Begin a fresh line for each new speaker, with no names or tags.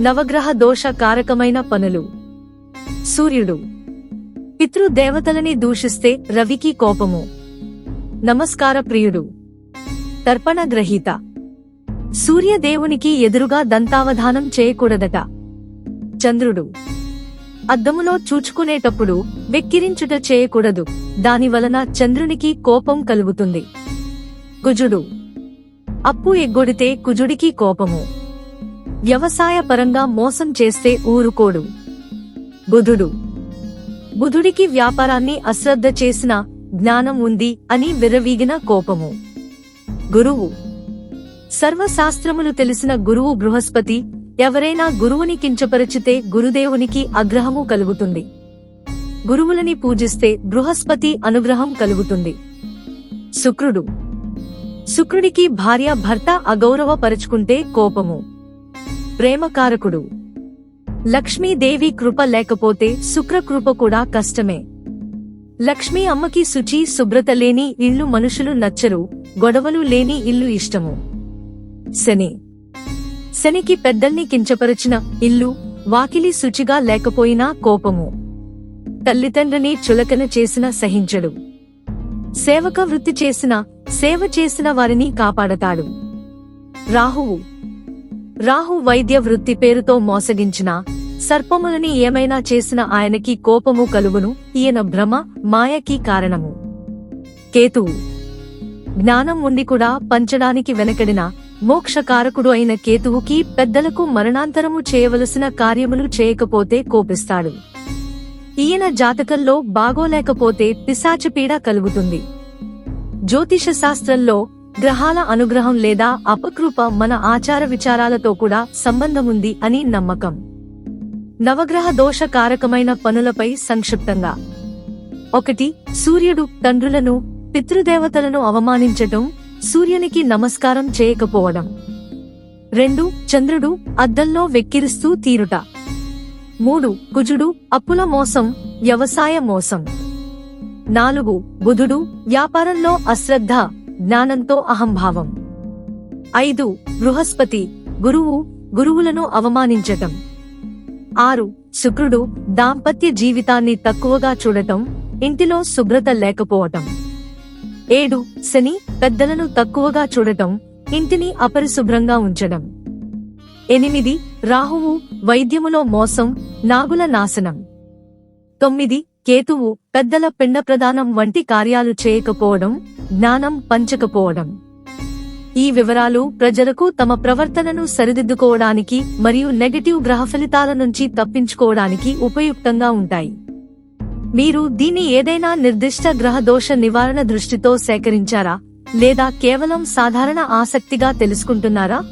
నవగ్రహ దోష కారకమైన పనులు. సూర్యుడు. పితృదేవతలని దూషిస్తే రవికి కోపము. నమస్కార ప్రియుడు. తర్పణ గ్రహీత. సూర్యదేవునికి ఎదురుగా దంతావధానం చేయకూడదట. చంద్రుడు. అద్దములో చూచుకునేటప్పుడు వెక్కిరించుట చేయకూడదు. దానివలన చంద్రునికి కోపం కలుగుతుంది. కుజుడు. అప్పు ఎగ్గొడితే కుజుడికి కోపము. వ్యవసాయ పరంగా మోసం చేస్తే ఊరుకోడు. బుధుడు. బుధుడికి వ్యాపారాన్ని అశ్రద్ధ చేసిన జ్ఞానం ఉంది అని విరవీగిన కోపము. గురువు. సర్వశాస్త్రములు తెలిసిన గురువు బృహస్పతి ఎవరైనా గురువుని కించపరిచితే గురుదేవునికి అగ్రహము కలుగుతుంది. గురువులని పూజిస్తే బృహస్పతి అనుగ్రహం కలుగుతుంది. శుక్రుడు. శుక్రుడికి భార్య భర్త అగౌరవపరుచుకుంటే కోపము. ప్రేమకారకుడు. లక్ష్మీదేవి కృప లేకపోతే శుక్రకృప కూడా కష్టమే. లక్ష్మీ అమ్మకి శుచి శుభ్రత లేని ఇల్లు మనుషులు నచ్చరు గొడవలు లేని ఇల్లు ఇష్టము. శని. శనికి పెద్దల్ని కించపరిచిన ఇల్లు వాకిలి శుచిగా లేకపోయినా కోపము. తల్లిదండ్రిని చులకన చేసిన సహించడు. సేవక వృత్తి చేసిన సేవ చేసిన వారిని కాపాడతాడు. రాహువు. రాహు వైద్య వృత్తి పేరుతో మోసగించిన సర్పములని ఏమైనా చేసిన ఆయనకి కోపము కలుగును ఈయన భ్రమ మాయకి కారణము. కేతువు జ్ఞానం ఉండి కూడా పంచడానికి వెనకడిన మోక్షకారకుడు అయిన కేతువుకి పెద్దలకు మరణాంతరము చేయవలసిన కార్యములు చేయకపోతే కోపిస్తాడు. ఈయన జాతకంలో బాగోలేకపోతే పిశాచపీడ కలుగుతుంది. జ్యోతిష శాస్త్రంలో గ్రహాల అనుగ్రహం లేదా అపకృప మన ఆచార విచారాలతో కూడా సంబంధముంది అని నమ్మకం. నవగ్రహ దోష కారకమైన పనులపై సంక్షిప్తంగా. ఒకటి సూర్యుడు తండ్రులను పితృదేవతలను అవమానించటం సూర్యునికి నమస్కారం చేయకపోవడం. రెండు చంద్రుడు అద్దంలో వెక్కిరిస్తూ తీరుట. మూడు కుజుడు అప్పుల మోసం వ్యవసాయ మోసం. నాలుగు బుధుడు వ్యాపారంలో అశ్రద్ధ జ్ఞానంతో అహంభావం. ఐదు బృహస్పతి గురువు గురువులను అవమానించటం. ఆరు శుక్రుడు దాంపత్య జీవితాన్ని తక్కువగా చూడటం ఇంటిలో శుభ్రత లేకపోవటం. ఏడు శని పెద్దలను తక్కువగా చూడటం ఇంటిని అపరిశుభ్రంగా ఉంచడం. ఎనిమిది రాహువు వైద్యములో మోసం నాగుల నాశనం. తొమ్మిది కేతువు పెద్దల పిండ ప్రదానం వంటి కార్యాలు చేయకపోవడం జ్ఞానం పంచకపోవడం. ఈ వివరాలు ప్రజలకు తమ ప్రవర్తనను సరిదిద్దుకోవడానికి మరియు నెగటివ్ గ్రహ ఫలితాల నుంచి తప్పించుకోవడానికి ఉపయుక్తంగా ఉంటాయి. మీరు దీన్ని ఏదైనా నిర్దిష్ట గ్రహ దోష నివారణ దృష్టితో సేకరించారా? లేదా కేవలం సాధారణ ఆసక్తిగా తెలుసుకుంటున్నారా?